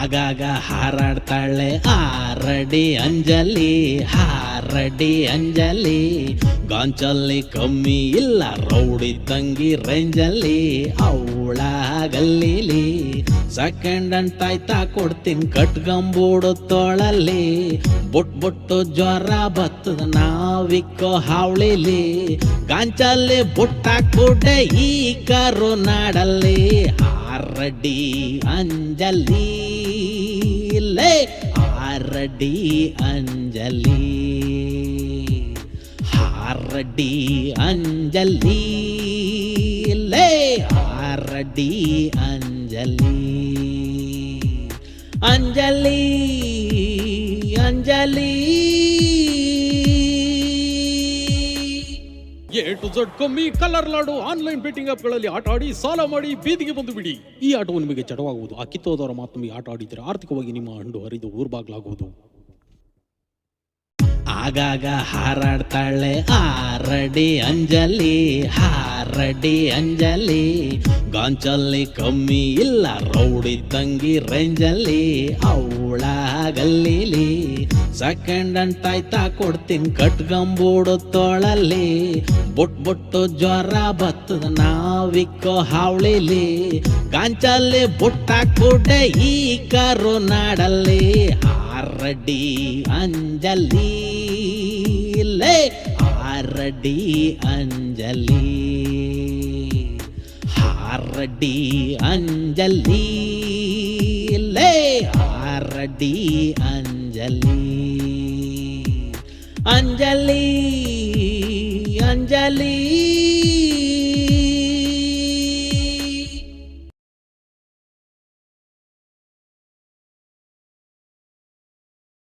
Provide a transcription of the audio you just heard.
ಆಗಾಗ ಹಾರಾಡ್ತಾಳೆ ಆರಡಿ ಅಂಜಲಿ ಹಾರಡಿ ಅಂಜಲಿ. ಗಾಂಚಲ್ಲಿ ಕಮ್ಮಿ ಇಲ್ಲ ರೌಡಿ ತಂಗಿ ರೇಂಜಲ್ಲಿ ಅವಳ ಗಲ್ಲಿಲಿ. ಸೆಕೆಂಡ್ ಅಂಡ್ ತಾಯ್ತಾ ಕೊಡ್ತೀನಿ. ಕಟ್ಗಂಬೂಡು ತೋಳಲ್ಲಿ. ಬುಟ್ ಬುಟ್ಟು ಜ್ವರ ಬತ್ತದ ನಾವಿಕ್ಕೋ ಹಾವಳಿಲಿ. ಗಾಂಚಲ್ಲಿ ಬುಟ್ಟಾಕ್ಬಿಟ್ಟೆ ಈ ಕರು ನಾಡಲ್ಲಿ. ಆರಡಿ ಅಂಜಲಿ. ಲೇ ಆರಡಿ ಅಂಜಲಿ. ಹಾರಡಿ ಅಂಜಲಿ. ಲೇ ಆರಡಿ Anjali. Anjali Anjali A to Z ಕಮ್ಮಿ ಕಲರ್ ಲಾಡು ಆನ್ಲೈನ್ ಬೆಟ್ಟಿಂಗ್ ಆಪ್ಗಳಲ್ಲಿ ಆಟ ಆಡಿ ಸಾಲ ಮಾಡಿ ಬೀದಿಗೆ ಬಂದು ಬಿಡಿ ಈ ಆಟವು ನಿಮಗೆ ಚಡವಾಗುವುದು ಆ ಕಿತ್ತೋದವರ ಮಾತು ನಿಮಗೆ ಆಟ ಆಡಿದರೆ ಆರ್ಥಿಕವಾಗಿ ನಿಮ್ಮ ಹಂಡು ಹರಿದು ಊರ್ಬಾಗ್ಲಾಗುವುದು. ಆಗಾಗ ಹಾರಾಡ್ತಾಳೆ, ಆರಡಿ ಅಂಜಲಿ, ಹಾರಡಿ ಅಂಜಲಿ ಗಾಂಚಲ್ಲಿ ಕಮ್ಮಿ ಇಲ್ಲ, ರೌಡಿ ತಂಗಿ ರೇಂಜಲ್ಲಿ ಅವಳ ಗಲ್ಲಿಲಿ ಸೆಕೆಂಡ್ ಅಂಡ್ ತಾಯ್ತಾ ಕೊಡ್ತೀನಿ, ಕಟ್ಗಂಬೂಡು ತೋಳಲ್ಲಿ ಬುಟ್ ಬುಟ್ಟು ಜ್ವರ ಬತ್ತದ ನಾವಿಕ್ಕೋ ಹಾವಳಿಲಿ ಗಾಂಚಲ್ಲಿ ಬುಟ್ಟಾಕ್ಬಿಟ್ಟೆ ಈ ಕರು ನಾಡಲ್ಲಿ ಆರಡಿ ಅಂಜಲಿ. ಲೇ ಆರಡಿ ಅಂಜಲಿ ಹಾರಡಿ ಅಂಜಲಿ ಲೇ ಆರಡಿ ಅಂಜಲಿ ಅಂಜಲಿ ಅಂಜಲಿ